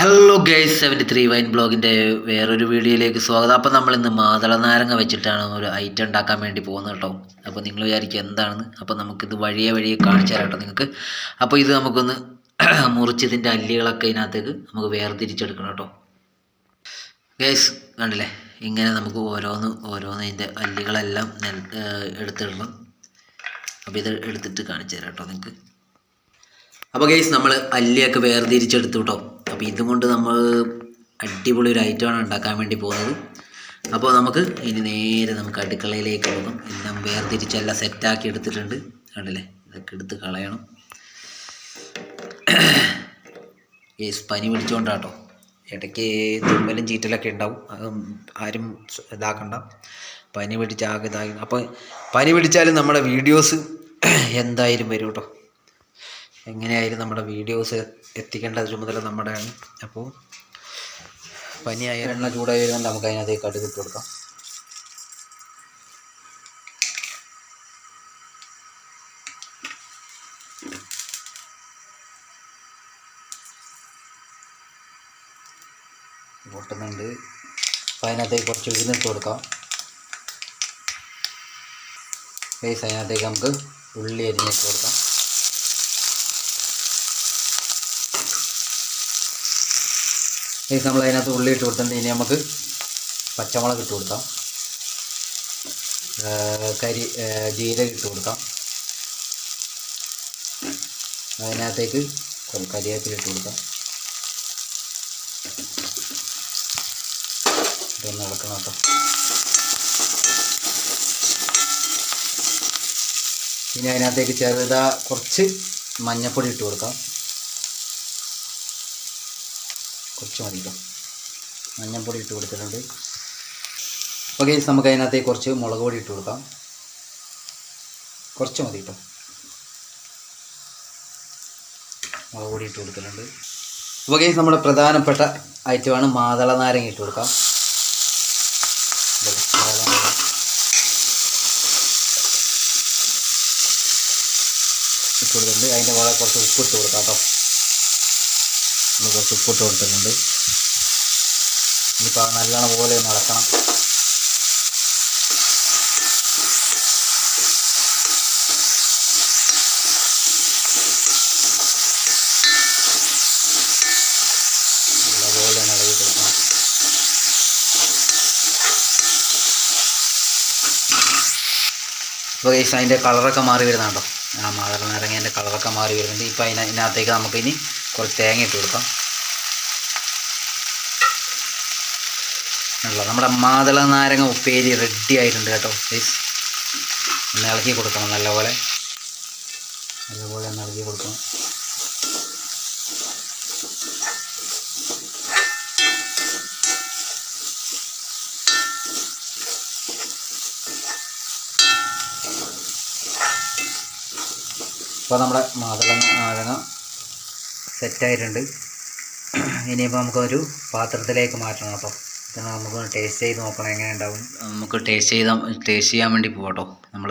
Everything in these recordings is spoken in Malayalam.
Hello guys seventy three wine ബ്ലോഗിന്റെ വേറൊരു വീഡിയോയിലേക്ക് സ്വാഗതം. അപ്പോൾ നമ്മൾ ഇന്ന് മാതള നാരങ്ങ വെച്ചിട്ടാണ് ഒരു ഐറ്റം ഉണ്ടാക്കാൻ വേണ്ടി പോകുന്നത് കേട്ടോ. അപ്പോൾ നിങ്ങൾ വിചാരിക്കുക എന്താണെന്ന്. അപ്പോൾ നമുക്കിത് വഴിയെ വഴിയെ കാണിച്ചു തരാം കേട്ടോ നിങ്ങൾക്ക്. അപ്പോൾ ഇത് നമുക്കൊന്ന് മുറിച്ചതിന്റെ അല്ലികളൊക്കെ ഇതിനകത്തേക്ക് നമുക്ക് വേർതിരിച്ചെടുക്കണം കേട്ടോ. ഗൈസ് കണ്ടില്ലേ? ഇങ്ങനെ നമുക്ക് ഓരോന്ന് ഓരോന്ന് ഇതിന്റെ അല്ലികളെല്ലാം എടുത്തിടണം. അപ്പോൾ ഇത് എടുത്തിട്ട് കാണിച്ചു തരാം കേട്ടോ നിങ്ങൾക്ക്. അപ്പോൾ ഗൈസ് നമ്മൾ അല്ലിയൊക്കെ വേർതിരിച്ചെടുത്തു കേട്ടോ. അപ്പോൾ ഇതും കൊണ്ട് നമ്മൾ അടിപൊളി ഒരു ഐറ്റമാണ് ഉണ്ടാക്കാൻ വേണ്ടി പോകുന്നത്. അപ്പോൾ നമുക്ക് ഇനി നേരെ നമുക്ക് അടുക്കളയിലേക്ക് പോകാം. എല്ലാം വേർതിരിച്ചെല്ലാം സെറ്റാക്കി എടുത്തിട്ടുണ്ട്. കണ്ടില്ലേ? ഇതൊക്കെ എടുത്ത് കളയണം. യേസ് പനി പിടിച്ചുകൊണ്ടാട്ടോ ഇടയ്ക്ക് തുമ്മലും ചീറ്റലൊക്കെ ഉണ്ടാവും. അത് ആരും ഇതാക്കണ്ട. പനി പിടിച്ച് ആകെ ഇതായി അപ്പോൾ പനി പിടിച്ചാലും നമ്മുടെ വീഡിയോസ് എന്തായാലും വരും കേട്ടോ എങ്ങനെയായാലും നമ്മുടെ വീഡിയോസ് എത്തിക്കേണ്ട ചുമതല നമ്മുടെയാണ്. അപ്പോൾ പനിയായ എണ്ണ ചൂടായി വരുമ്പോൾ നമുക്ക് അതിനകത്തേക്ക് കടുക് ഇട്ട് കൊടുക്കാം. പൊട്ടുന്നുണ്ട്. അപ്പോൾ അതിനകത്തേക്ക് കുറച്ച് ഉഴുന്നിട്ട് കൊടുക്കാം. ഗൈസ് അതിനകത്തേക്ക് നമുക്ക് ഉള്ളി അരിഞ്ഞിട്ട് കൊടുക്കാം. ഗൈസ് നമ്മൾ അതിനകത്ത് ഉള്ളി ഇട്ട് കൊടുത്തിട്ടുണ്ട് ഇനി നമുക്ക് പച്ചമുളക് ഇട്ട് കൊടുക്കാം. കരി ജീരകം ഇട്ട് കൊടുക്കാം. അതിനകത്തേക്ക് കുറച്ച് കരിവേപ്പില ഇട്ട് കൊടുക്കാം. ഇതൊന്ന് ഇളക്കണം കേട്ടോ. ഇനി അതിനകത്തേക്ക് ചെറുതാ കുറച്ച് മഞ്ഞൾപ്പൊടി ഇട്ട് കൊടുക്കാം. കുറച്ച് മതി കേട്ടോ മഞ്ഞൾപ്പൊടി ഇട്ട് കൊടുത്തിട്ടുണ്ട്. ഓക്കെ നമുക്ക് അതിനകത്തേക്ക് കുറച്ച് മുളക് പൊടി ഇട്ട് കൊടുക്കാം. കുറച്ച് മതി കേട്ടോ. മുളക് പൊടി ഇട്ട് കൊടുക്കുന്നുണ്ട് അപ്പോൾ ഗൈസ് നമ്മുടെ പ്രധാനപ്പെട്ട ഐറ്റമാണ് മാതള നാരങ്ങ ഇട്ട് കൊടുക്കാം. ഇട്ട് കൊടുത്തിട്ടുണ്ട്. അതിന്റെ വളരെ കുറച്ച് ഉപ്പ് ഇട്ട് കൊടുക്കാം കേട്ടോ. നമ്മൾ കുറച്ച് ഉപ്പിട്ട് കൊടുത്തിട്ടുണ്ട്. ഇനിയിപ്പോൾ നല്ലോണം പോലെ ഒന്ന് ഇളക്കണം ഇപ്പോൾ ഗൈസ് അതിന്റെ കളറൊക്കെ മാറി വരുന്നുണ്ടോ? ആ മാതള നാരങ്ങേന്റെ കളറൊക്കെ മാറി വരുന്നുണ്ട്. ഇപ്പോൾ അതിന് ഇതിനകത്തേക്ക് നമുക്ക് ഇനി കുറച്ച് തേങ്ങ ഇട്ട് കൊടുക്കാം. ഉള്ള നമ്മുടെ മാതള നാരങ്ങ ഉപ്പേരി റെഡി ആയിട്ടുണ്ട് കേട്ടോ പ്ലീസ് ഒന്ന് ഇളക്കി കൊടുക്കണം നല്ലപോലെ. നല്ലപോലെ ഒന്ന് ഇളക്കി കൊടുക്കണം. ഇപ്പോൾ നമ്മുടെ മാതളങ്ങ നാരങ്ങ സെറ്റായിട്ടുണ്ട്. ഇനിയിപ്പോൾ നമുക്കൊരു പാത്രത്തിലേക്ക് മാറ്റണം കേട്ടോ. ഇത് നമുക്ക് ടേസ്റ്റ് ചെയ്ത് നോക്കണം എങ്ങനെ ഉണ്ടാവും നമുക്ക് ടേസ്റ്റ് ചെയ്താൽ ടേസ്റ്റ് ചെയ്യാൻ വേണ്ടി പോകട്ടോ കേട്ടോ നമ്മൾ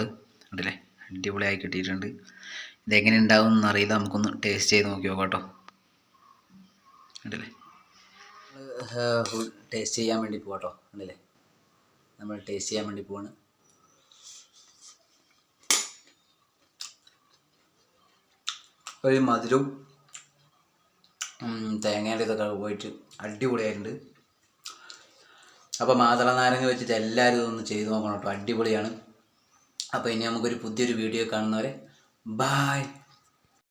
ഉണ്ടല്ലേ അടിപൊളിയായി കിട്ടിയിട്ടുണ്ട്. ഇതെങ്ങനെ ഉണ്ടാവും എന്നറിയില്ല. നമുക്കൊന്ന് ടേസ്റ്റ് ചെയ്ത് നോക്കി നോക്കാം കേട്ടോ. ഉണ്ടല്ലേ ടേസ്റ്റ് ചെയ്യാൻ വേണ്ടി പോകാം കേട്ടോ. ഉണ്ടല്ലേ നമ്മൾ ടേസ്റ്റ് ചെയ്യാൻ വേണ്ടി പോവാണ്. ഒരു മധുരവും തേങ്ങയുടെ ഇതൊക്കെ പോയിട്ട് അടിപൊളിയായിട്ടുണ്ട്. അപ്പോൾ മാതള നാരങ്ങ വെച്ചിട്ട് എല്ലാവരും ഇതൊന്ന് ചെയ്ത് നോക്കണം കേട്ടോ. അടിപൊളിയാണ്. അപ്പോൾ ഇനി നമുക്കൊരു പുതിയൊരു വീഡിയോ കാണുന്നവരെ ബായ്